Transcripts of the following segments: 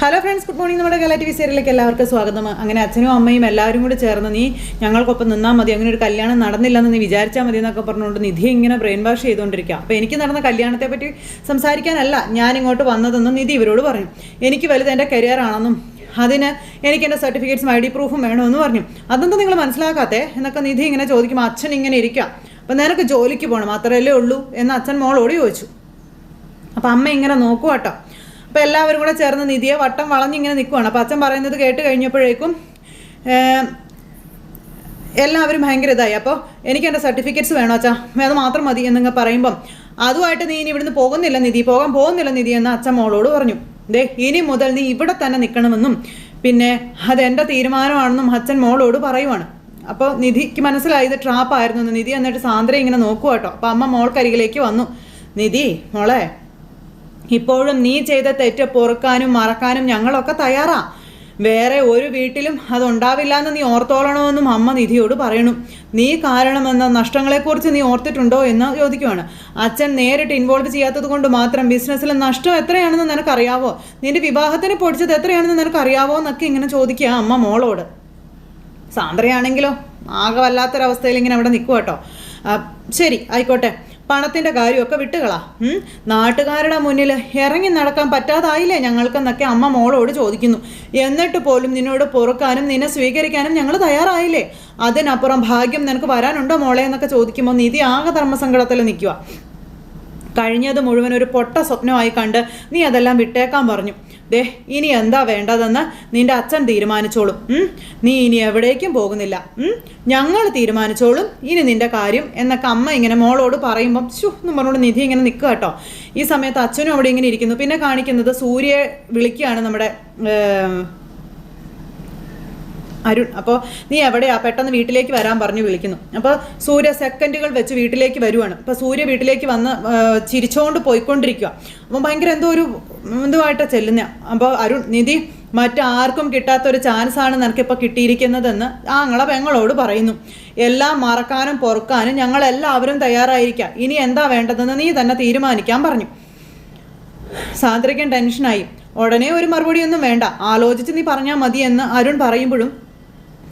Hello friends good morning നമ്മുടെ കല T V സീരിയലിലേക്ക് എല്ലാവർക്കും സ്വാഗതം. അങ്ങനെ അച്ഛനും അമ്മയും എല്ലാവരും കൂടി ചേർന്ന് നീ ഞങ്ങൾക്കൊപ്പം നിന്നാൽ മതി. അങ്ങനെ ഒരു കല്യാണം നടന്നില്ലെന്ന് നീ വിചാരിച്ചാൽ മതി എന്നൊക്കെ പറഞ്ഞുകൊണ്ട് നിധി ഇങ്ങനെ ബ്രെയിൻ വാഷ് ചെയ്തുകൊണ്ടിരിക്കുക അപ്പോൾ എനിക്ക് നടന്ന കല്യാണത്തെ പറ്റി സംസാരിക്കാനല്ല ഞാൻ ഇങ്ങോട്ട് വന്നതെന്നും നിധി ഇവരോട് പറഞ്ഞു എനിക്ക് വലുത് എന്റെ കരിയർ ആണെന്നും അതിന് എനിക്ക് എന്റെ സർട്ടിഫിക്കറ്റ്സും ഐ ഡി പ്രൂഫും വേണമെന്ന് പറഞ്ഞു. അതെന്താ നിങ്ങൾ മനസ്സിലാക്കാത്തേ? എന്നൊക്കെ നിധി ഇങ്ങനെ ചോദിക്കുമ്പോൾ അച്ഛൻ ഇങ്ങനെ ഇരിക്കുക അപ്പം നിനക്ക് ജോലിക്ക് പോകണം അത്രയല്ലേ ഉള്ളൂ എന്ന് അച്ഛൻ മോളോട് ചോദിച്ചു. അപ്പം അമ്മ ഇങ്ങനെ നോക്കുക കേട്ടോ അപ്പം എല്ലാവരും കൂടെ ചേർന്ന് നിധിയെ വട്ടം വളഞ്ഞിങ്ങനെ നിൽക്കുവാണ് അപ്പം അച്ഛൻ പറയുന്നത് കേട്ട് കഴിഞ്ഞപ്പോഴേക്കും എല്ലാവരും ഭയങ്കര ഇതായി. അപ്പോൾ എനിക്ക് എന്റെ സർട്ടിഫിക്കറ്റ്സ് വേണോ അച്ഛാ? അത് മാത്രം മതി എന്നിങ്ങ് പറയുമ്പം അതുമായിട്ട് നീ ഇനി ഇവിടുന്ന് പോകുന്നില്ല നിധി. പോകാൻ പോകുന്നില്ല നിധി എന്ന് അച്ഛൻ മോളോട് പറഞ്ഞു. ദേ ഇനി മുതൽ നീ ഇവിടെ തന്നെ നിൽക്കണമെന്നും പിന്നെ അതെന്റെ തീരുമാനമാണെന്നും അച്ഛൻ മോളോട് പറയുവാണ്. അപ്പോൾ നിധിക്ക് മനസ്സിലായി ഇത് ട്രാപ്പായിരുന്നു നിധി എന്നിട്ട് സാന്ദ്ര ഇങ്ങനെ നോക്കുവാട്ടോ അപ്പോൾ അമ്മ മോൾക്കരികിലേക്ക് വന്നു. നിധി മോളെ ഇപ്പോഴും നീ ചെയ്ത തെറ്റ് പൊറുക്കാനും മറക്കാനും ഞങ്ങളൊക്കെ തയ്യാറാ. വേറെ ഒരു വീട്ടിലും അതുണ്ടാവില്ല എന്ന് നീ ഓർത്തോളണമെന്നും അമ്മ നിധിയോട് പറയണു. നീ കാരണമെന്ന നഷ്ടങ്ങളെക്കുറിച്ച് നീ ഓർത്തിട്ടുണ്ടോ എന്ന് ചോദിക്കുവാണ്. അച്ഛൻ നേരിട്ട് ഇൻവോൾവ് ചെയ്യാത്തത് കൊണ്ട് മാത്രം ബിസിനസ്സിലെ നഷ്ടം എത്രയാണെന്ന് നിനക്കറിയാവോ? നിന്റെ വിവാഹത്തിന് പൊടിച്ചത് എത്രയാണെന്ന് നിനക്കറിയാവോ എന്നൊക്കെ ഇങ്ങനെ ചോദിക്കുക അമ്മ മോളോട്. സാന്ദ്രയാണെങ്കിലോ? ആകെ വല്ലാത്തൊരവസ്ഥയിൽ ഇങ്ങനെ അവിടെ നിൽക്കുക കേട്ടോ ശരി ആയിക്കോട്ടെ. പണത്തിന്റെ കാര്യമൊക്കെ വിട്ടുകളാ? നാട്ടുകാരുടെ മുന്നിൽ ഇറങ്ങി നടക്കാൻ പറ്റാതായില്ലേ ഞങ്ങൾക്കെന്നൊക്കെ അമ്മ മോളോട് ചോദിക്കുന്നു. എന്നിട്ട് പോലും നിന്നോട് പൊറുക്കാനും നിന്നെ സ്വീകരിക്കാനും ഞങ്ങൾ തയ്യാറായില്ലേ? അതിനപ്പുറം ഭാഗ്യം നിനക്ക് വരാനുണ്ടോ മോളെ എന്നൊക്കെ ചോദിക്കുമ്പോൾ നിധി ആകെ ധർമ്മസങ്കടത്തിൽ നിൽക്കുക കഴിഞ്ഞത് മുഴുവൻ ഒരു പൊട്ട സ്വപ്നമായി കണ്ട് നീ അതെല്ലാം വിട്ടേക്കാൻ പറഞ്ഞു. ദേ ഇനി എന്താ വേണ്ടതെന്ന് നിന്റെ അച്ഛൻ തീരുമാനിച്ചോളും. നീ ഇനി എവിടേക്കും പോകുന്നില്ല. ഞങ്ങൾ തീരുമാനിച്ചോളും. ഇനി നിന്റെ കാര്യം എന്നൊക്കെ അമ്മ ഇങ്ങനെ മോളോട് പറയുമ്പം ശു എന്ന് പറഞ്ഞോണ്ട് നിധി ഇങ്ങനെ നിൽക്കുക കേട്ടോ. ഈ സമയത്ത് അച്ഛനും അവിടെ ഇങ്ങനെ ഇരിക്കുന്നു. പിന്നെ കാണിക്കുന്നത് സൂര്യയെ വിളിക്കുകയാണ് നമ്മുടെ അരുൺ അപ്പോൾ നീ എവിടെയാ? പെട്ടെന്ന് വീട്ടിലേക്ക് വരാൻ പറഞ്ഞു വിളിക്കുന്നു. അപ്പോൾ സൂര്യ സെക്കൻഡുകൾ വെച്ച് വീട്ടിലേക്ക് വരുവാണ്. അപ്പോൾ സൂര്യ വീട്ടിലേക്ക് വന്ന് ചിരിച്ചുകൊണ്ട് പോയിക്കൊണ്ടിരിക്കുക അപ്പം ഭയങ്കര എന്തോ ഒരു എന്തുമായിട്ടാണ് ചെല്ലുന്ന. അപ്പോൾ അരുൺ നിധി മറ്റാർക്കും കിട്ടാത്ത ഒരു ചാൻസാണ് നിനക്കിപ്പോൾ കിട്ടിയിരിക്കുന്നതെന്ന് ആ ഞങ്ങളെ പെങ്ങളോട് പറയുന്നു. എല്ലാം മറക്കാനും പൊറുക്കാനും ഞങ്ങളെല്ലാവരും തയ്യാറായിരിക്കാം. ഇനി എന്താ വേണ്ടതെന്ന് നീ തന്നെ തീരുമാനിക്കാൻ പറഞ്ഞു. സാന്ദ്രയ്ക്കും ടെൻഷനായി. ഉടനെ ഒരു മറുപടിയൊന്നും വേണ്ട. ആലോചിച്ച് നീ പറഞ്ഞാൽ മതി എന്ന് അരുൺ പറയുമ്പോഴും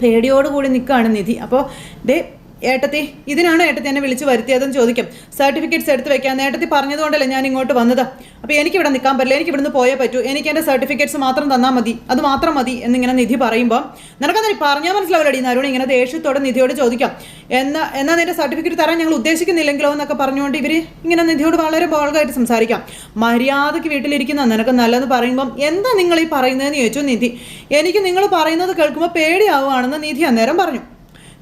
പേടിയോടുകൂടി നിൽക്കുകയാണ് നിധി. അപ്പോൾ ദേ ഏട്ടത്തി ഇതിനാണ് ഏട്ടത്തി എന്നെ വിളിച്ച് വരുത്തിയതെന്ന് ചോദിക്കും. സർട്ടിഫിക്കറ്റ്സ് എടുത്ത് വെക്കാൻ ഏട്ടത്തി പറഞ്ഞതുകൊണ്ടല്ലേ ഞാൻ ഇങ്ങോട്ട് വന്നത്. അപ്പോൾ എനിക്ക് ഇവിടെ നിൽക്കാൻ പറ്റില്ല എനിക്ക് ഇവിടുന്ന് പോയേ പറ്റൂ. എനിക്ക് എന്റെ സർട്ടിഫിക്കറ്റ്സ് മാത്രം തന്നാൽ മതി അത് മാത്രം മതി എന്നിങ്ങനെ നിധി പറയുമ്പോൾ നിനക്കെന്താ പറഞ്ഞാൽ മനസ്സിലാവില്ലടി അരുൺ ഇങ്ങനെ ദേഷ്യത്തോടെ നിധിയോട് ചോദിക്കാം. എന്നാ എന്നാ നിന്റെ സർട്ടിഫിക്കറ്റ് തരാൻ ഞങ്ങൾ ഉദ്ദേശിക്കുന്നില്ലെങ്കിലോ എന്നൊക്കെ പറഞ്ഞുകൊണ്ട് ഇവർ ഇങ്ങനെ നിധിയോട് വളരെ ബോൾഗായിട്ട് സംസാരിക്കാം. മര്യാദയ്ക്ക് വീട്ടിലിരിക്കുന്ന നിനക്ക് നല്ലതെന്ന് പറയുമ്പം എന്താ നിങ്ങൾ ഈ പറയുന്നതെന്ന് ചോദിച്ചു നിധി. എനിക്ക് നിങ്ങൾ പറയുന്നത് കേൾക്കുമ്പോൾ പേടിയാവുകയാണെന്ന് നിധി അന്നേരം പറഞ്ഞു.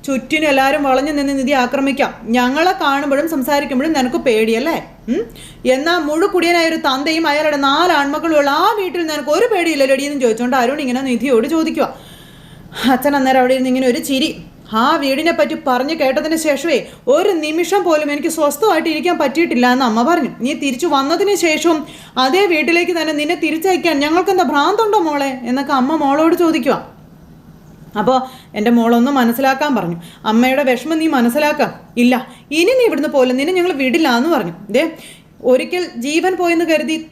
ചുറ്റിനും എല്ലാവരും വളഞ്ഞു നിന്ന് നിധി ആക്രമിക്കാം. ഞങ്ങളെ കാണുമ്പോഴും സംസാരിക്കുമ്പോഴും നിനക്ക് പേടിയല്ലേ? എന്നാൽ എന്നാ മുഴുക്കുടിയനായ ഒരു തന്തയും അയാളുടെ നാല് ആൺമക്കളുള്ള ആ വീട്ടിൽ നിനക്ക് ഒരു പേടിയില്ലല്ലോടി എന്ന് ചോദിച്ചുകൊണ്ട് അരുൺ ഇങ്ങനെ നിധിയോട് ചോദിക്കുക അച്ഛൻ അന്നേരം അവിടെ ഇരുന്ന് ഇങ്ങനെ ഒരു ചിരി. ആ വീടിനെ പറ്റി പറഞ്ഞു കേട്ടതിന് ശേഷമേ ഒരു നിമിഷം പോലും എനിക്ക് സ്വസ്ഥമായിട്ട് ഇരിക്കാൻ പറ്റിയിട്ടില്ല എന്ന് അമ്മ പറഞ്ഞു. നീ തിരിച്ചു വന്നതിന് ശേഷവും അതേ വീട്ടിലേക്ക് തന്നെ നിന്നെ തിരിച്ചയക്കാൻ ഞങ്ങൾക്കെന്താ ഭ്രാന്തുണ്ടോ മോളെ? എന്നൊക്കെ അമ്മ മോളോട് ചോദിക്കുക അപ്പോൾ എന്റെ മോളൊന്ന് മനസ്സിലാക്കാൻ പറഞ്ഞു. അമ്മയുടെ വിഷമം നീ മനസ്സിലാക്കാം? ഇല്ല. ഇനി നീ ഇവിടുന്ന് പോലെ നിന്നെ ഞങ്ങൾ വിടില്ല എന്ന് പറഞ്ഞു. ദേ ഒരിക്കൽ ജീവൻ പോയെന്ന് കരുതി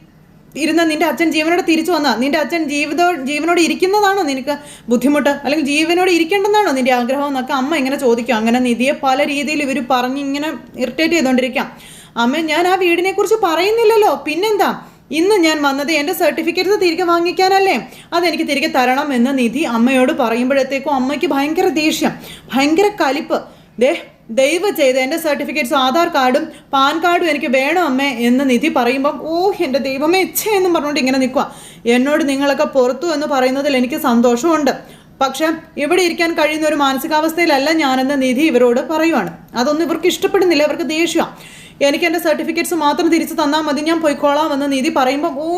ഇരുന്ന നിന്റെ അച്ഛൻ ജീവനോട് തിരിച്ചു വന്നാ? നിന്റെ അച്ഛൻ ജീവിതോ ജീവനോട് ഇരിക്കുന്നതാണോ നിനക്ക് ബുദ്ധിമുട്ട്? അല്ലെങ്കിൽ ജീവനോട് ഇരിക്കേണ്ടതാണോ നിന്റെ ആഗ്രഹം എന്നൊക്കെ അമ്മ ഇങ്ങനെ ചോദിക്കും. അങ്ങനെ നിധിയെ പല രീതിയിൽ ഇവർ പറഞ്ഞ് ഇങ്ങനെ ഇറിറ്റേറ്റ് ചെയ്തുകൊണ്ടിരിക്കാം അമ്മ ഞാൻ ആ വീടിനെക്കുറിച്ച് പറയുന്നില്ലല്ലോ. പിന്നെന്താ? ഇന്ന് ഞാൻ വന്നത് എന്റെ സർട്ടിഫിക്കറ്റ്സ് തിരികെ വാങ്ങിക്കാനല്ലേ? അതെനിക്ക് തിരികെ തരണം എന്ന് നിധി അമ്മയോട് പറയുമ്പോഴത്തേക്കും അമ്മയ്ക്ക് ഭയങ്കര ദേഷ്യം ഭയങ്കര കലിപ്പ്. ദേ ദയവ് ചെയ്ത് എന്റെ സർട്ടിഫിക്കറ്റ്സും ആധാർ കാർഡും പാൻ കാർഡും എനിക്ക് വേണം അമ്മേ എന്ന് നിധി പറയുമ്പം ഓ എന്റെ ദൈവമേ ഇച്ഛ എന്നും പറഞ്ഞുകൊണ്ട് ഇങ്ങനെ നിൽക്കുക എന്നോട് നിങ്ങളൊക്കെ പുറത്തു എന്ന് പറയുന്നതിൽ എനിക്ക് സന്തോഷമുണ്ട്. പക്ഷെ ഇവിടെ ഇരിക്കാൻ കഴിയുന്ന ഒരു മാനസികാവസ്ഥയിലല്ല ഞാനെന്ന് നിധി ഇവരോട് പറയുവാണ്. അതൊന്നും ഇവർക്ക് ഇഷ്ടപ്പെടുന്നില്ല ഇവർക്ക് ദേഷ്യമാണ് എനിക്ക് എന്റെ സർട്ടിഫിക്കറ്റ്സ് മാത്രം തിരിച്ചു തന്നാൽ മതി ഞാൻ പോയിക്കോളാം എന്ന് നീതി പറയുമ്പോൾ ഓ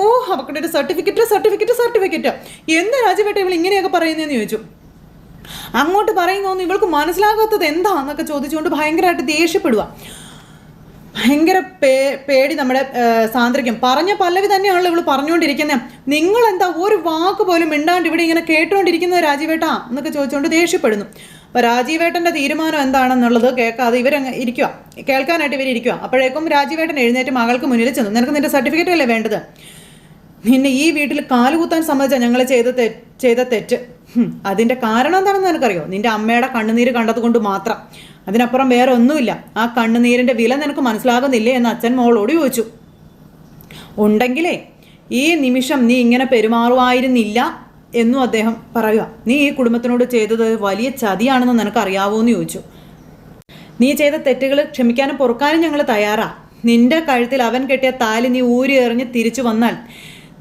ഒരു സർട്ടിഫിക്കറ്റ് സർട്ടിഫിക്കറ്റ് സർട്ടിഫിക്കറ്റ്. എന്ത് രാജ്യവേട്ട ഇവൾ ഇങ്ങനെയൊക്കെ പറയുന്നതെന്ന് ചോദിച്ചു. അങ്ങോട്ട് പറയുന്നൊന്നും ഇവൾക്ക് മനസ്സിലാകാത്തത് എന്താന്നൊക്കെ ചോദിച്ചുകൊണ്ട് ഭയങ്കരമായിട്ട് ദേഷ്യപ്പെടുക ഭയങ്കര പേ പേടി നമ്മുടെ സാന്ദ്രിക്കും പറഞ്ഞ പല്ലവി തന്നെയാണല്ലോ ഇവൾ പറഞ്ഞുകൊണ്ടിരിക്കുന്നത് നിങ്ങൾ എന്താ ഒരു വാക്ക് പോലും മിണ്ടാണ്ട് ഇവിടെ ഇങ്ങനെ കേട്ടുകൊണ്ടിരിക്കുന്നത് രാജീവേട്ടാ? എന്നൊക്കെ ചോദിച്ചുകൊണ്ട് ദേഷ്യപ്പെടുന്നു. അപ്പോൾ രാജീവേട്ടന്റെ തീരുമാനം എന്താണെന്നുള്ളത് കേൾക്കാതെ ഇവരങ്ങ് ഇരിക്കുക കേൾക്കാനായിട്ട് ഇവർ ഇരിക്കുക അപ്പോഴേക്കും രാജീവേട്ടൻ എഴുന്നേറ്റ് മകൾക്ക് മുന്നിൽ ചെന്നു. നിനക്ക് നിന്റെ സർട്ടിഫിക്കറ്റ് അല്ലേ വേണ്ടത്? നിന്നെ ഈ വീട്ടിൽ കാലുകുത്താൻ സമ്മതിച്ച ഞങ്ങൾ ചെയ്ത തെറ്റ് ചെയ്ത തെറ്റ്. അതിന്റെ കാരണം എന്താണെന്ന് നിനക്കറിയോ? നിന്റെ അമ്മയുടെ കണ്ണുനീര് കണ്ടതുകൊണ്ട് മാത്രം. അതിനപ്പുറം വേറെ ഒന്നുമില്ല. ആ കണ്ണുനീരിന്റെ വില നിനക്ക് മനസ്സിലാകുന്നില്ലേ എന്ന് അച്ഛൻ മോളോട് ചോദിച്ചു. ഉണ്ടെങ്കിലേ ഈ നിമിഷം നീ ഇങ്ങനെ പെരുമാറുമായിരുന്നില്ല എന്നും അദ്ദേഹം പറയുക നീ ഈ കുടുംബത്തിനോട് ചെയ്തത് വലിയ ചതിയാണെന്ന് നിനക്ക് അറിയാവോ എന്ന് ചോദിച്ചു. നീ ചെയ്ത തെറ്റുകൾ ക്ഷമിക്കാനും പൊറുക്കാനും ഞങ്ങൾ തയ്യാറാ. നിന്റെ കഴുത്തിൽ അവൻ കെട്ടിയ താലി നീ ഊരി എറിഞ്ഞ് തിരിച്ചു വന്നാൽ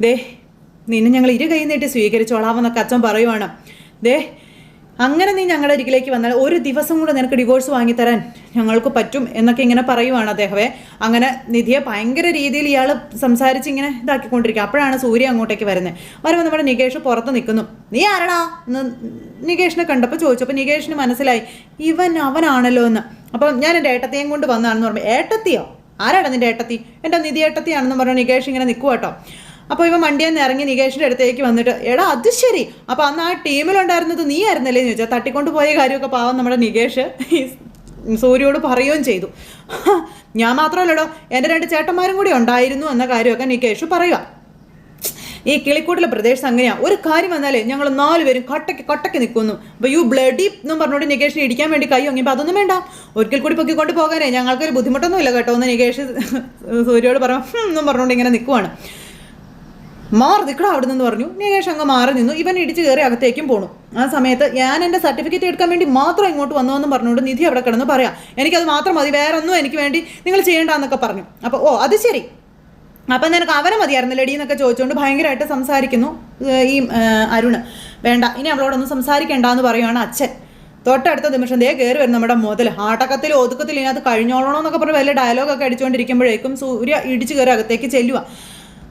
ദേ നിന്നെ ഞങ്ങൾ ഇരു കൈ നീട്ടി സ്വീകരിച്ചോളാമെന്നൊക്കെ അച്ഛൻ പറയുവാണ്. ദേ അങ്ങനെ നീ ഞങ്ങളുടെ അരികിലേക്ക് വന്നാൽ ഒരു ദിവസം കൂടെ നിനക്ക് ഡിവോഴ്സ് വാങ്ങിത്തരാൻ ഞങ്ങൾക്ക് പറ്റും എന്നൊക്കെ ഇങ്ങനെ പറയുവാണ് അദ്ദേഹമേ അങ്ങനെ നിധിയെ ഭയങ്കര രീതിയിൽ ഇയാൾ സംസാരിച്ച് ഇങ്ങനെ ഇതാക്കിക്കൊണ്ടിരിക്കുക. അപ്പോഴാണ് സൂര്യ അങ്ങോട്ടേക്ക് വരുന്നത്. വരുമ്പോൾ നമ്മുടെ നികേഷ് പുറത്ത് നിൽക്കുന്നു. നീ ആരടാ? എന്ന് നികേഷിനെ കണ്ടപ്പോൾ ചോദിച്ചു അപ്പോൾ നികേഷിന് മനസ്സിലായി ഇവൻ അവനാണല്ലോ എന്ന്. അപ്പം ഞാൻ എന്റെ ഏട്ടത്തെയും കൊണ്ട് വന്നതാണെന്ന് പറഞ്ഞു. ഏട്ടത്തിയോ? ആരാടാ നിന്റെ ഏട്ടത്തി? എന്റെ നിധി ഏട്ടത്തിയാണെന്ന് പറഞ്ഞു നികേഷ് ഇങ്ങനെ നിൽക്കുക കേട്ടോ അപ്പോൾ ഇവൻ വണ്ടിയിൽ നിന്ന് ഇറങ്ങി നികേഷിന്റെ അടുത്തേക്ക് വന്നിട്ട് എടാ അത് ശരി. അപ്പോൾ അന്ന് ആ ടീമിലുണ്ടായിരുന്നത് നീ ആയിരുന്നല്ലേ എന്ന് ചോദിച്ചാൽ തട്ടിക്കൊണ്ട് പോയ കാര്യമൊക്കെ പാവം നമ്മുടെ നികേഷ് ഈ സൂര്യയോട് പറയുകയും ചെയ്തു. ഞാൻ മാത്രമല്ലടോ എന്റെ രണ്ട് ചേട്ടന്മാരും കൂടി ഉണ്ടായിരുന്നു എന്ന കാര്യമൊക്കെ നികേഷ് പറയുക. ഈ കിളിക്കൂട്ടിലെ പ്രദേശത്ത് അങ്ങനെയാ. ഒരു കാര്യം വന്നാലേ ഞങ്ങൾ നാലുപേരും കട്ടയ്ക്ക് കട്ടയ്ക്ക് നിൽക്കുന്നു അപ്പോൾ യു ബ്ലഡി എന്നും പറഞ്ഞുകൊണ്ട് നികേഷിനെ ഇടിക്കാൻ വേണ്ടി കൈ വാങ്ങിയപ്പോൾ അതൊന്നും വേണ്ട. ഒരിക്കൽ കൂടി പൊക്കിക്കൊണ്ട് പോകാനേ ഞങ്ങൾക്കൊരു ബുദ്ധിമുട്ടൊന്നും ഇല്ല കേട്ടോ. ഒന്ന് നികേഷ് സൂര്യയോട് പറഞ്ഞു എന്നും പറഞ്ഞുകൊണ്ട് ഇങ്ങനെ നിൽക്കുവാണ് മാറി നിൽക്കണം അവിടെ നിന്ന് പറഞ്ഞു. നികേഷ് അങ്ങ് മാറി നിന്നു. ഇവൻ ഇടിച്ച് കയറി അകത്തേക്കും പോണു. ആ സമയത്ത് ഞാൻ എന്റെ സർട്ടിഫിക്കറ്റ് എടുക്കാൻ വേണ്ടി മാത്രം ഇങ്ങോട്ട് വന്നതെന്ന് പറഞ്ഞുകൊണ്ട് നിധി അവിടെ കിടന്ന് പറയാം. എനിക്കത് മാത്രം മതി. വേറെ ഒന്നും എനിക്ക് വേണ്ടി നിങ്ങൾ ചെയ്യേണ്ടെന്നൊക്കെ പറഞ്ഞു. അപ്പോൾ ഓ അത് ശരി. അപ്പം നിനക്ക് അവനെ മതിയായിരുന്നല്ലേടി എന്നൊക്കെ ചോദിച്ചുകൊണ്ട് ഭയങ്കരമായിട്ട് സംസാരിക്കുന്നു ഈ അരുണ്. വേണ്ട ഇനി അവളോടൊന്നും സംസാരിക്കണ്ട എന്ന് പറയുവാണ് അച്ഛൻ. തൊട്ടടുത്ത നിമിഷം ദേ കയറി വരും നമ്മുടെ മുതൽ ആട്ടക്കത്തിൽ ഒതുക്കത്തിൽ ഇതിനകത്ത് കഴിഞ്ഞോളണോ എന്നൊക്കെ പറഞ്ഞ് വലിയ ഡയലോഗൊക്കെ അടിച്ചുകൊണ്ടിരിക്കുമ്പോഴേക്കും സൂര്യ ഇടിച്ചു കയറി അകത്തേക്ക് ചെല്ലുക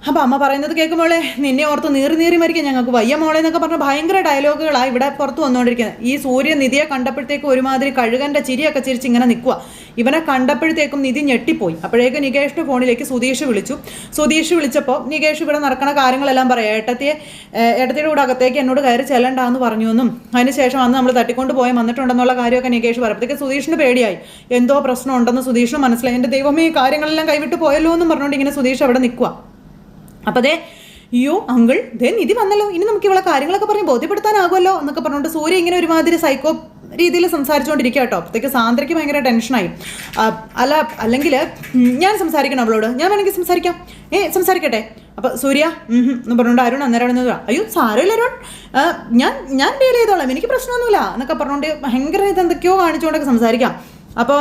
അപ്പം അമ്മ പറയുന്നത് കേൾക്കുമ്പോളെ നിന്നെ ഓർത്ത് നീറി നീറി മരിക്കാൻ ഞങ്ങൾക്ക് വയ്യ മോളെ എന്നൊക്കെ പറഞ്ഞ ഭയങ്കര ഡയലോഗുകളാണ് ഇവിടെ പുറത്ത് വന്നുകൊണ്ടിരിക്കുന്നത് ഈ സൂര്യ നിധിയെ കണ്ടപ്പോഴത്തേക്കും ഒരുമാതിരി കഴുകന്റെ ചിരിയൊക്കെ ചിരിച്ച് ഇങ്ങനെ നിൽക്കുക ഇവനെ കണ്ടപ്പോഴത്തേക്കും നിധി ഞെട്ടിപ്പോയി. അപ്പോഴേക്കും നികേഷിന്റെ ഫോണിലേക്ക് സുധീഷ് വിളിച്ചു. സുധീഷ് വിളിച്ചപ്പോൾ നികേഷ് ഇവിടെ നടക്കണ കാര്യങ്ങളെല്ലാം പറയാം. ഏട്ടത്തിയെ ഏഹ്, ഏട്ടത്തിയുടെ കൂടെ അകത്തേക്ക് എന്നോട് കയറി ചെല്ലണ്ടെന്ന് പറഞ്ഞു എന്നും. അതിനുശേഷം അന്ന് നമ്മൾ തട്ടിക്കൊണ്ട് പോയി വന്നിട്ടുണ്ടെന്നുള്ള കാര്യമൊക്കെ നികേഷ് പറയപ്പോഴത്തേക്ക് സുധീഷിന് പേടിയായി. എന്തോ പ്രശ്നം ഉണ്ടെന്ന് സുധീഷിന് മനസ്സിലായി. എന്റെ ദൈവമേ ഈ കാര്യങ്ങളെല്ലാം കൈവിട്ട് പോയല്ലോ എന്നും പറഞ്ഞുകൊണ്ട് ഇങ്ങനെ സുധീഷ് അവിടെ നിൽക്കുക അപ്പോൾ അതെ അയ്യോ അങ്കിൾ ദേ നിധി വന്നല്ലോ. ഇനി നമുക്ക് ഇവളെ കാര്യങ്ങളൊക്കെ പറഞ്ഞ് ബോധ്യപ്പെടുത്താനാകുമല്ലോ എന്നൊക്കെ പറഞ്ഞുകൊണ്ട് സൂര്യ ഇങ്ങനെ ഒരുമാതിരി സൈക്കോ രീതിയിൽ സംസാരിച്ചുകൊണ്ടിരിക്കുക കേട്ടോ. അപ്പോഴത്തേക്ക് സാന്ദ്രയ്ക്ക് ഭയങ്കര ടെൻഷനായി അല്ല അല്ലെങ്കിൽ ഞാൻ സംസാരിക്കണം അവളോട്. ഞാൻ വേണമെങ്കിൽ സംസാരിക്കാം. ഏ സംസാരിക്കട്ടെ. അപ്പോൾ സൂര്യ എന്ന് പറഞ്ഞുകൊണ്ട് അരുൺ അന്നേരം അവിടെ അയ്യോ സാരമില്ല അരുൺ. ഞാൻ ഞാൻ ഡീൽ ചെയ്തോളാം. എനിക്ക് പ്രശ്നമൊന്നുമില്ല എന്നൊക്കെ പറഞ്ഞുകൊണ്ട് ഭയങ്കര ഇത് എന്തൊക്കെയോ കാണിച്ചുകൊണ്ടൊക്കെ സംസാരിക്കാം. അപ്പോൾ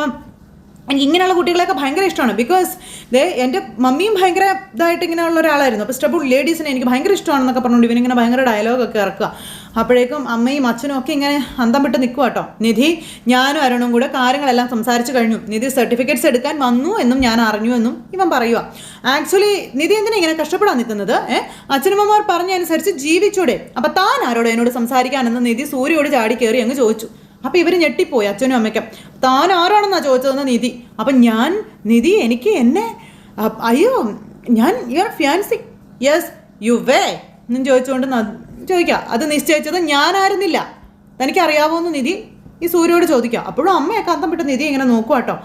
എനിക്ക് ഇങ്ങനെയുള്ള കുട്ടികളെയൊക്കെ ഭയങ്കര ഇഷ്ടമാണ്. ബിക്കോസ് ദേ എന്റെ മമ്മിയും ഭയങ്കര ഇതായിട്ട് ഇങ്ങനെയുള്ള ഒരാളായിരുന്നു. അപ്പോൾ സ്റ്റബിൾ ലേഡീസിനെ എനിക്ക് ഭയങ്കര ഇഷ്ടമാണെന്നൊക്കെ പറഞ്ഞുകൊണ്ട് ഇവനിങ്ങനെ ഭയങ്കര ഡയലോഗൊക്കെ ഇറക്കുക. അപ്പോഴേക്കും അമ്മയും അച്ഛനും ഒക്കെ ഇങ്ങനെ അന്തം വിട്ട് നിൽക്കുക കേട്ടോ. നിധി ഞാനും അരുണും കൂടെ കാര്യങ്ങളെല്ലാം സംസാരിച്ച് കഴിഞ്ഞു. നിധി സർട്ടിഫിക്കറ്റ്സ് എടുക്കാൻ വന്നു എന്നും ഞാൻ അറിഞ്ഞു എന്നും ഇവൻ പറയുക. ആക്ച്വലി നിധി എന്തിനാ ഇങ്ങനെ കഷ്ടപ്പെടാൻ നിൽക്കുന്നത്? ഏഹ് അച്ഛനമ്മമാർ പറഞ്ഞനുസരിച്ച് ജീവിച്ചൂടെ. അപ്പം താൻ ആരോട് എന്നോട് സംസാരിക്കാനെന്ന് നിധി സൂര്യയോട് ചാടി കയറി അങ്ങ് ചോദിച്ചു. അപ്പൊ ഇവർ ഞെട്ടിപ്പോയി അച്ഛനും അമ്മയ്ക്കും. താൻ ആരാണെന്നാ ചോദിച്ചതെന്ന് നിധി. അപ്പൊ ഞാൻ നിധി എനിക്ക് എന്നെ അയ്യോ ഞാൻ your fiancee yes you way എന്നും ചോദിച്ചുകൊണ്ട് ചോദിക്കാം അത് നിശ്ചയിച്ചത് ഞാനായിരുന്നില്ല. തനിക്ക് അറിയാവോന്ന് നിധി ഈ സൂര്യയോട് ചോദിക്കാം അപ്പോഴും അമ്മയൊക്കെ അന്തം വിട്ട് നിധി ഇങ്ങനെ നോക്കുക കേട്ടോ.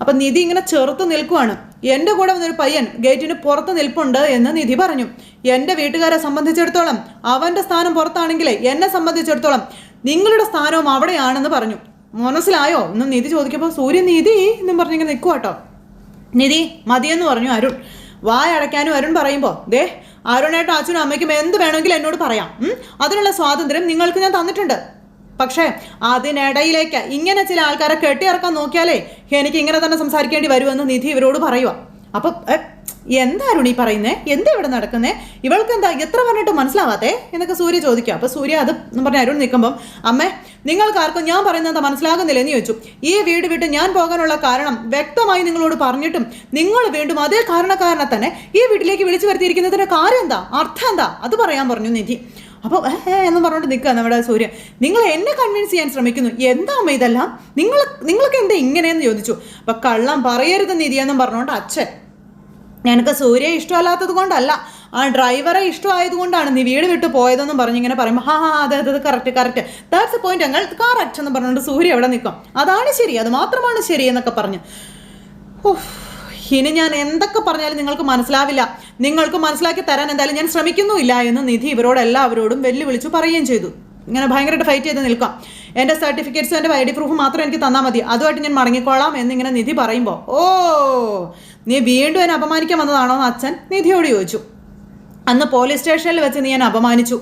അപ്പം നിധി ഇങ്ങനെ ചെറുത്ത് നിൽക്കുവാണ്. എന്റെ കൂടെ വന്നൊരു പയ്യൻ ഗേറ്റിന് പുറത്ത് നിൽപ്പുണ്ട് എന്ന് നിധി പറഞ്ഞു. എന്റെ വീട്ടുകാരെ സംബന്ധിച്ചിടത്തോളം അവന്റെ സ്ഥാനം പുറത്താണെങ്കിൽ എന്നെ സംബന്ധിച്ചിടത്തോളം നിങ്ങളുടെ സ്ഥാനവും അവിടെയാണെന്ന് പറഞ്ഞു. മനസ്സിലായോ? ഒന്നും നിധി ചോദിക്കുമ്പോൾ സൂര്യൻ നിധി എന്നും പറഞ്ഞിങ്ങനെ നിൽക്കുക കേട്ടോ നിധി മതിയെന്ന് പറഞ്ഞു അരുൺ. വായ അടയ്ക്കാനും അരുൺ പറയുമ്പോൾ ദേ അരുണേട്ടോ അച്ഛനും അമ്മയ്ക്കും എന്ത് വേണമെങ്കിലും എന്നോട് പറയാം? അതിനുള്ള സ്വാതന്ത്ര്യം നിങ്ങൾക്ക് ഞാൻ തന്നിട്ടുണ്ട്. പക്ഷേ അതിനിടയിലേക്ക് ഇങ്ങനെ ചില ആൾക്കാരെ കെട്ടിയിറക്കാൻ നോക്കിയാലേ എനിക്ക് ഇങ്ങനെ തന്നെ സംസാരിക്കേണ്ടി വരുമെന്ന് നിധി ഇവരോട് പറയുക അപ്പൊ എന്താ അരുണി പറയുന്നേ? എന്താ ഇവിടെ നടക്കുന്നേ? ഇവൾക്ക് എന്താ എത്ര പറഞ്ഞിട്ട് മനസ്സിലാവാത്തേ? എന്നൊക്കെ സൂര്യ ചോദിക്കുക അപ്പൊ സൂര്യ അത് എന്ന് പറഞ്ഞ അരുൺ നിൽക്കുമ്പം അമ്മേ നിങ്ങൾക്ക് ആർക്കും ഞാൻ പറയുന്നത് മനസ്സിലാകുന്നില്ല? എന്ന് ചോദിച്ചു. ഈ വീട് വിട്ട് ഞാൻ പോകാനുള്ള കാരണം വ്യക്തമായി നിങ്ങളോട് പറഞ്ഞിട്ടും നിങ്ങൾ വീണ്ടും അതേ കാരണക്കാരനെ തന്നെ ഈ വീട്ടിലേക്ക് വിളിച്ചു വരുത്തിയിരിക്കുന്നതിന്റെ കാര്യം എന്താ? അർത്ഥം എന്താ? അത് പറയാൻ പറഞ്ഞു നിധി. അപ്പോൾ എന്ന് പറഞ്ഞുകൊണ്ട് നിൽക്കുക നമ്മുടെ സൂര്യ. നിങ്ങൾ എന്നെ കൺവിൻസ് ചെയ്യാൻ ശ്രമിക്കുന്നു. എന്താ അമ്മ ഇതെല്ലാം? നിങ്ങൾ നിങ്ങൾക്ക് എന്താ ഇങ്ങനെയെന്ന് ചോദിച്ചു? അപ്പൊ കള്ളം പറയരുത് നിധി എന്നും പറഞ്ഞുകൊണ്ട് അച്ഛൻ നിനക്ക് സൂര്യ ഇഷ്ടമല്ലാത്തത് കൊണ്ടല്ല. ആ ഡ്രൈവറെ ഇഷ്ടമായതുകൊണ്ടാണ് നീ വീട് വിട്ട് പോയതെന്നും പറഞ്ഞിങ്ങനെ പറയുമ്പോൾ ഹാ ഹാ അതെ അതെ കറക്റ്റ് കറക്റ്റ് ദാറ്റ്സ് പോയിന്റ് ഞങ്ങൾ കറക്റ്റ് എന്ന് പറഞ്ഞുകൊണ്ട് സൂര്യ അവിടെ നിൽക്കും. അതാണ് ശരി അത് മാത്രമാണ് ശരി എന്നൊക്കെ പറഞ്ഞു. ഓഹ് ഇനി ഞാൻ എന്തൊക്കെ പറഞ്ഞാലും നിങ്ങൾക്ക് മനസ്സിലാവില്ല. നിങ്ങൾക്ക് മനസ്സിലാക്കി തരാൻ എന്തായാലും ഞാൻ ശ്രമിക്കുന്നുമില്ല എന്ന് നിധി ഇവരോട് എല്ലാവരോടും വെല്ലുവിളിച്ചു പറയുകയും ചെയ്തു. ഇങ്ങനെ ഭയങ്കരമായിട്ട് ഫൈറ്റ് ചെയ്ത് നിൽക്കാം എന്റെ സർട്ടിഫിക്കറ്റ്സും എന്റെ ഐ ഡി പ്രൂഫ് മാത്രം എനിക്ക് തന്നാൽ മതി. അതുമായിട്ട് ഞാൻ മടങ്ങിക്കോളാം എന്നിങ്ങനെ നിധി പറയുമ്പോൾ ഓ നീ വീണ്ടും എന്നെ അപമാനിക്കാൻ വന്നതാണോ എന്ന് അച്ഛൻ നിധിയോട് ചോദിച്ചു. അന്ന് പോലീസ് സ്റ്റേഷനിൽ വെച്ച് നീ എന്നെ അപമാനിച്ചു.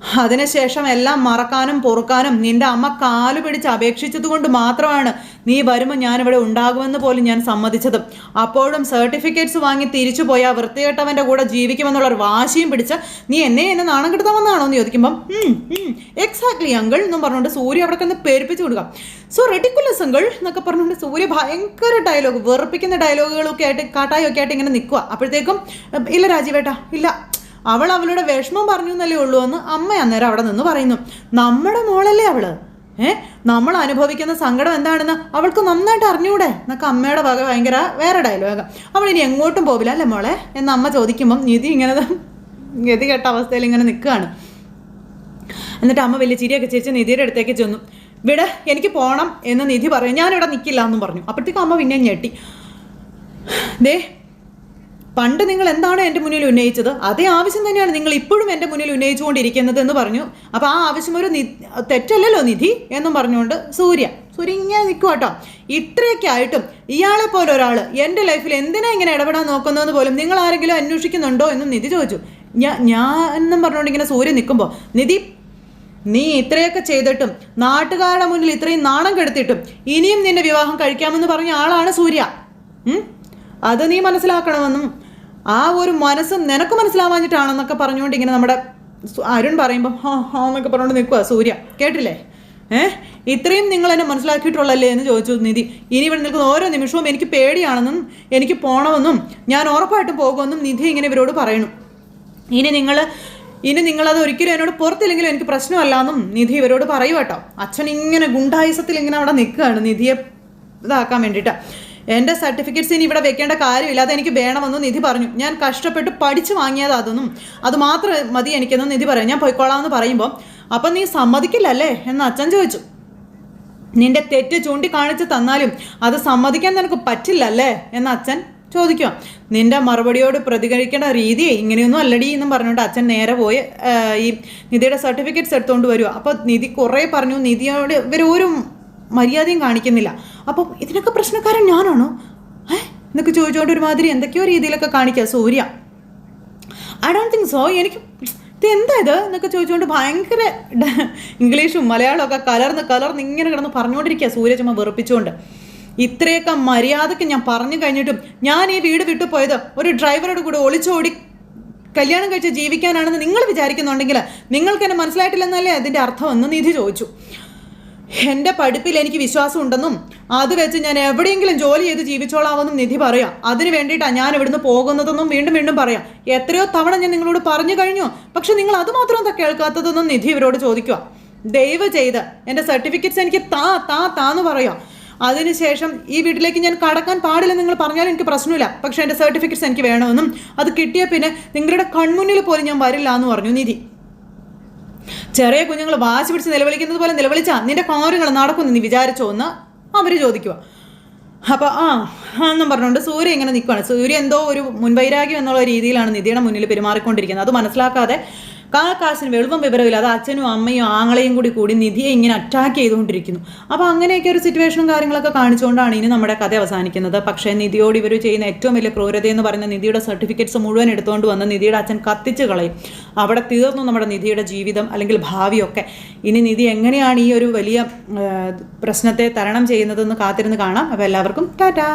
അതിനുശേഷം എല്ലാം മറക്കാനും പൊറുക്കാനും നിന്റെ അമ്മ കാലു പിടിച്ച് അപേക്ഷിച്ചത് കൊണ്ട് മാത്രമാണ് നീ വരുമ്പോൾ ഞാനിവിടെ ഉണ്ടാകുമെന്ന് പോലും ഞാൻ സമ്മതിച്ചത്. അപ്പോഴും സർട്ടിഫിക്കറ്റ്സ് വാങ്ങി തിരിച്ചു പോയ വൃത്തികെട്ടവന്റെ കൂടെ ജീവിക്കുമെന്നുള്ള ഒരു വാശിയും പിടിച്ച് നീ എന്നെ എന്നെ നാണം കെടുത്താമെന്നാണോ എന്ന് ചോദിക്കുമ്പം എക്സാക്ട്ലി അങ്കിൾ എന്നും പറഞ്ഞുകൊണ്ട് സൂര്യ അവിടെ കിടന്ന് പേരിപ്പിച്ചു കൊടുക്കാം സോ റെഡിക്കുലസ് അങ്കിൾ എന്നൊക്കെ പറഞ്ഞുകൊണ്ട് സൂര്യ ഭയങ്കര ഡയലോഗ് വെറുപ്പിക്കുന്ന ഡയലോഗുകളൊക്കെ ആയിട്ട് കാട്ടായൊക്കെ ആയിട്ട് ഇങ്ങനെ നിൽക്കുക. അപ്പോഴത്തേക്കും ഇല്ല രാജീവേട്ടാ ഇല്ല അവൾ അവളുടെ വിഷമം പറഞ്ഞു എന്നല്ലേ ഉള്ളൂ എന്ന് അമ്മ അന്നേരം അവിടെ നിന്ന് പറയുന്നു. നമ്മുടെ മോളല്ലേ അവൾ? ഏ? നമ്മൾ അനുഭവിക്കുന്ന സങ്കടം എന്താണെന്ന് അവൾക്ക് നന്നായിട്ട് അറിഞ്ഞൂടെ? എന്നൊക്കെ അമ്മയുടെ വക ഭയങ്കര വേറെ ഡയലോഗ് അവൾ ഇനി എങ്ങോട്ടും പോവില്ല അല്ലേ മോളെ? എന്ന് അമ്മ ചോദിക്കുമ്പം നിധി ഇങ്ങനെ ഗതി കേട്ട അവസ്ഥയിൽ ഇങ്ങനെ നിൽക്കുകയാണ്. എന്നിട്ട് അമ്മ വലിയ ചിരിയൊക്കെ ചിരിച്ച് നിധിയുടെ അടുത്തേക്ക് ചെന്നു. വിടെ എനിക്ക് പോകണം എന്ന് നിധി പറയും. ഞാനിവിടെ നിൽക്കില്ല എന്നും പറഞ്ഞു. അപ്പോഴത്തേക്കും അമ്മ പിന്നെ ഞെട്ടി. ദേ പണ്ട് നിങ്ങൾ എന്താണ് എന്റെ മുന്നിൽ ഉന്നയിച്ചത്? അതേ ആവശ്യം തന്നെയാണ് നിങ്ങൾ ഇപ്പോഴും എന്റെ മുന്നിൽ ഉന്നയിച്ചുകൊണ്ടിരിക്കുന്നത് എന്ന് പറഞ്ഞു. അപ്പോൾ ആ ആവശ്യം ഒരു തെറ്റല്ലല്ലോ നിധി എന്നും പറഞ്ഞുകൊണ്ട് സൂര്യ സൂര്യ ഇങ്ങനെ നിൽക്കും കേട്ടോ. ഇത്രയൊക്കെ ആയിട്ടും ഇയാളെ പോലെ ഒരാൾ എന്റെ ലൈഫിൽ എന്തിനാ ഇങ്ങനെ ഇടപെടാൻ നോക്കുന്നതെന്ന് പോലും നിങ്ങൾ ആരെങ്കിലും അന്വേഷിക്കുന്നുണ്ടോ എന്നും നിധി ചോദിച്ചു. ഞാൻ ഞാൻ എന്നും പറഞ്ഞുകൊണ്ട് ഇങ്ങനെ സൂര്യ നിൽക്കുമ്പോൾ നിധി നീ ഇത്രയൊക്കെ ചെയ്തിട്ടും നാട്ടുകാരുടെ മുന്നിൽ ഇത്രയും നാണം കെടുത്തിട്ടും ഇനിയും നിന്റെ വിവാഹം കഴിക്കാമെന്ന് പറഞ്ഞ ആളാണ് സൂര്യ? അത് നീ മനസ്സിലാക്കണമെന്നും ആ ഒരു മനസ്സ് നിനക്ക് മനസ്സിലാവാഞ്ഞിട്ടാണെന്നൊക്കെ പറഞ്ഞുകൊണ്ട് ഇങ്ങനെ നമ്മുടെ അരുൺ പറയുമ്പോൾ ഹാ ഹാ എന്നൊക്കെ പറഞ്ഞുകൊണ്ട് നിൽക്കുക സൂര്യ. കേട്ടില്ലേ? ഏഹ് ഇത്രയും നിങ്ങൾ എന്നെ മനസ്സിലാക്കിയിട്ടുള്ളല്ലേ എന്ന് ചോദിച്ചു നിധി. ഇനി ഇവിടെ നിൽക്കുന്ന ഓരോ നിമിഷവും എനിക്ക് പേടിയാണെന്നും എനിക്ക് പോകണമെന്നും ഞാൻ ഉറപ്പായിട്ടും പോകുമെന്നും നിധി ഇങ്ങനെ ഇവരോട് പറയണു ഇനി നിങ്ങൾ ഇനി നിങ്ങളത് ഒരിക്കലും എന്നോട് പുറത്തില്ലെങ്കിലും എനിക്ക് പ്രശ്നമല്ല എന്നും നിധി ഇവരോട് പറയൂ കേട്ടോ. അച്ഛൻ ഇങ്ങനെ ഗുണ്ടായുസത്തിൽ ഇങ്ങനെ അവിടെ നിൽക്കുകയാണ് നിധിയെ ഇതാക്കാൻ വേണ്ടിയിട്ട്. എന്റെ സർട്ടിഫിക്കറ്റ്സ് ഇനി ഇവിടെ വെക്കേണ്ട കാര്യമില്ല അതെനിക്ക് വേണമെന്നും നിധി പറഞ്ഞു. ഞാൻ കഷ്ടപ്പെട്ട് പഠിച്ചു വാങ്ങിയത് അതൊന്നും. അത് മാത്രം മതി എനിക്കെന്നും നിധി പറയാം ഞാൻ പോയിക്കോളാമെന്ന് പറയുമ്പോൾ അപ്പം നീ സമ്മതിക്കില്ലല്ലേ? എന്ന് അച്ഛൻ ചോദിച്ചു. നിന്റെ തെറ്റ് ചൂണ്ടിക്കാണിച്ച് തന്നാലും അത് സമ്മതിക്കാൻ നിനക്ക് പറ്റില്ലല്ലേ? എന്ന് അച്ഛൻ ചോദിക്കുക. നിന്റെ മറുപടിയോട് പ്രതികരിക്കേണ്ട രീതി ഇങ്ങനെയൊന്നും അല്ലടി എന്നും പറഞ്ഞുകൊണ്ട് അച്ഛൻ നേരെ പോയി ഈ നിധിയുടെ സർട്ടിഫിക്കറ്റ്സ് എടുത്തുകൊണ്ട് വരിക. അപ്പോൾ നിധി കുറേ പറഞ്ഞു. നിധിയോട് ഇവർ ഒരു മര്യാദയും കാണിക്കുന്നില്ല. അപ്പോൾ ഇതിനൊക്കെ പ്രശ്നക്കാരൻ ഞാനാണോ? ഏ? എന്നൊക്കെ ചോദിച്ചുകൊണ്ട് ഒരുമാതിരി എന്തൊക്കെയോ രീതിയിലൊക്കെ കാണിക്കുക Surya. I don't think so എനിക്ക് ഇത് എന്താ ഇത്? എന്നൊക്കെ ചോദിച്ചുകൊണ്ട് ഭയങ്കര ഇംഗ്ലീഷും മലയാളവും ഒക്കെ കലർന്ന് കലർന്ന് ഇങ്ങനെ കിടന്ന് പറഞ്ഞുകൊണ്ടിരിക്കുക സൂര്യ ചുമ വെറുപ്പിച്ചുകൊണ്ട് ഇത്രയൊക്കെ മര്യാദയ്ക്ക് ഞാൻ പറഞ്ഞു കഴിഞ്ഞിട്ടും ഞാൻ ഈ വീട് വിട്ടു പോയത് ഒരു ഡ്രൈവറോട് കൂടെ ഒളിച്ചോടി കല്യാണം കഴിച്ച് ജീവിക്കാനാണെന്ന് നിങ്ങൾ വിചാരിക്കുന്നുണ്ടെങ്കിൽ നിങ്ങൾക്ക് എന്നെ മനസ്സിലായിട്ടില്ലെന്നല്ലേ അതിന്റെ അർത്ഥം എന്ന് നിധി ചോദിച്ചു. എന്റെ പഠിപ്പിൽ എനിക്ക് വിശ്വാസം ഉണ്ടെന്നും അത് വെച്ച് ഞാൻ എവിടെയെങ്കിലും ജോലി ചെയ്ത് ജീവിച്ചോളാമെന്നും നിധി പറയാം. അതിന് വേണ്ടിയിട്ടാണ് ഞാൻ ഇവിടുന്ന് പോകുന്നതെന്നും വീണ്ടും വീണ്ടും പറയാം. എത്രയോ തവണ ഞാൻ നിങ്ങളോട് പറഞ്ഞു കഴിഞ്ഞു. പക്ഷെ നിങ്ങൾ അതുമാത്രം കേൾക്കാത്തതെന്നും നിധി ഇവരോട് ചോദിക്കുക ദയവ് ചെയ്ത് എന്റെ സർട്ടിഫിക്കറ്റ്സ് എനിക്ക് താ താ താന്ന് പറയാം. അതിനുശേഷം ഈ വീട്ടിലേക്ക് ഞാൻ കടക്കാൻ പാടില്ല നിങ്ങൾ പറഞ്ഞാലും എനിക്ക് പ്രശ്നമില്ല. പക്ഷേ എന്റെ സർട്ടിഫിക്കറ്റ്സ് എനിക്ക് വേണമെന്നും അത് കിട്ടിയ പിന്നെ നിങ്ങളുടെ കൺമുന്നിൽ പോലും ഞാൻ വരില്ല എന്ന് പറഞ്ഞു നിധി. ചെറിയ കുഞ്ഞുങ്ങൾ വാശി പിടിച്ച് നിലവിളിക്കുന്നത് പോലെ നിലവിളിച്ചാ നിന്റെ കാര്യങ്ങൾ നടക്കുമെന്ന് നീ വിചാരിച്ചോ? എന്ന് അവർ ചോദിക്കുക അപ്പോൾ ആ എന്നും പറഞ്ഞുകൊണ്ട് സൂര്യ ഇങ്ങനെ നിൽക്കുകയാണ് സൂര്യ എന്തോ ഒരു മുൻവൈരാഗ്യം എന്നുള്ള രീതിയിലാണ് നിധിയുടെ മുന്നിൽ പെരുമാറിക്കൊണ്ടിരിക്കുന്നത്. അത് മനസ്സിലാക്കാതെ കാക്കാശിന് വെളുപ്പം വിവരമില്ല. അത് അച്ഛനും അമ്മയും ആങ്ങളെയും കൂടി കൂടി നിധിയെ ഇങ്ങനെ അറ്റാക്ക് ചെയ്തുകൊണ്ടിരിക്കുന്നു. അപ്പോൾ അങ്ങനെയൊക്കെ ഒരു സിറ്റുവേഷനും കാര്യങ്ങളൊക്കെ കാണിച്ചുകൊണ്ടാണ് ഇനി നമ്മുടെ കഥ അവസാനിക്കുന്നത്. പക്ഷേ നിധിയോട് ഇവർ ചെയ്യുന്ന ഏറ്റവും വലിയ ക്രൂരത എന്ന് പറയുന്ന നിധിയുടെ സർട്ടിഫിക്കറ്റ്സ് മുഴുവൻ എടുത്തുകൊണ്ട് വന്ന് നിധിയുടെ അച്ഛൻ കത്തിച്ചു കളയും. അവിടെ തീർന്നു നമ്മുടെ നിധിയുടെ ജീവിതം അല്ലെങ്കിൽ ഭാവിയൊക്കെ. ഇനി നിധി എങ്ങനെയാണ് ഈ ഒരു വലിയ പ്രശ്നത്തെ തരണം ചെയ്യുന്നതെന്ന് കാത്തിരുന്ന് കാണാം. അപ്പോൾ എല്ലാവർക്കും ടാറ്റാ.